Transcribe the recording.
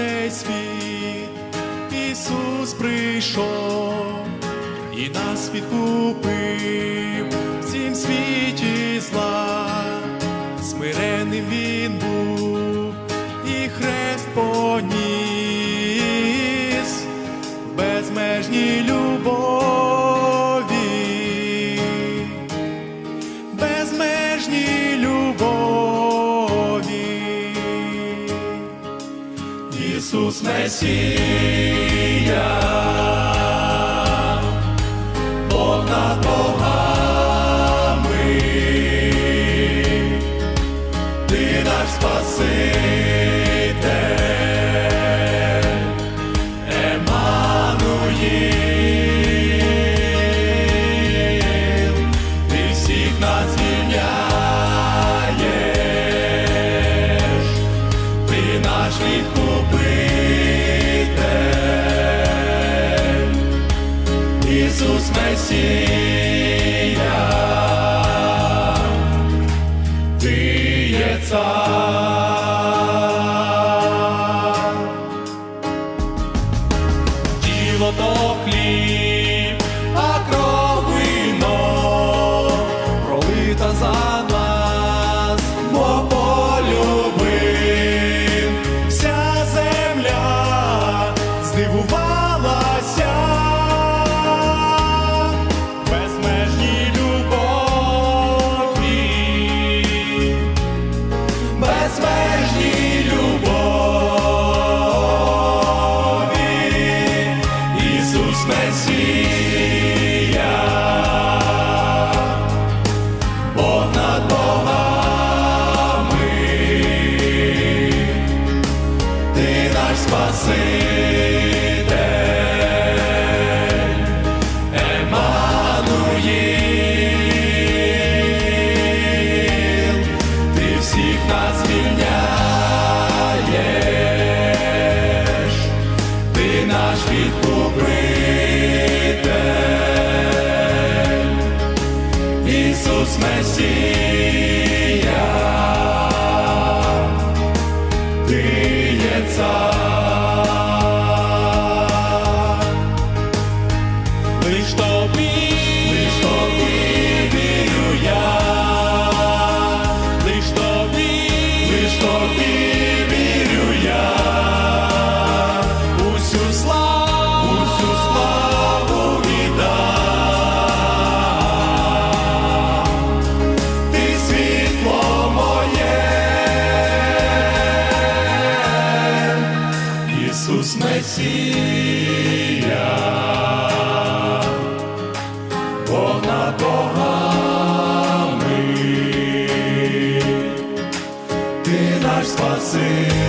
цей світ Ісус прийшов і нас відкупив в цім світі зла, смиренним він. Ісус Месія. vai ser. Messi. Христос Месій. Месія, Бог над богами, ти наш спаситель.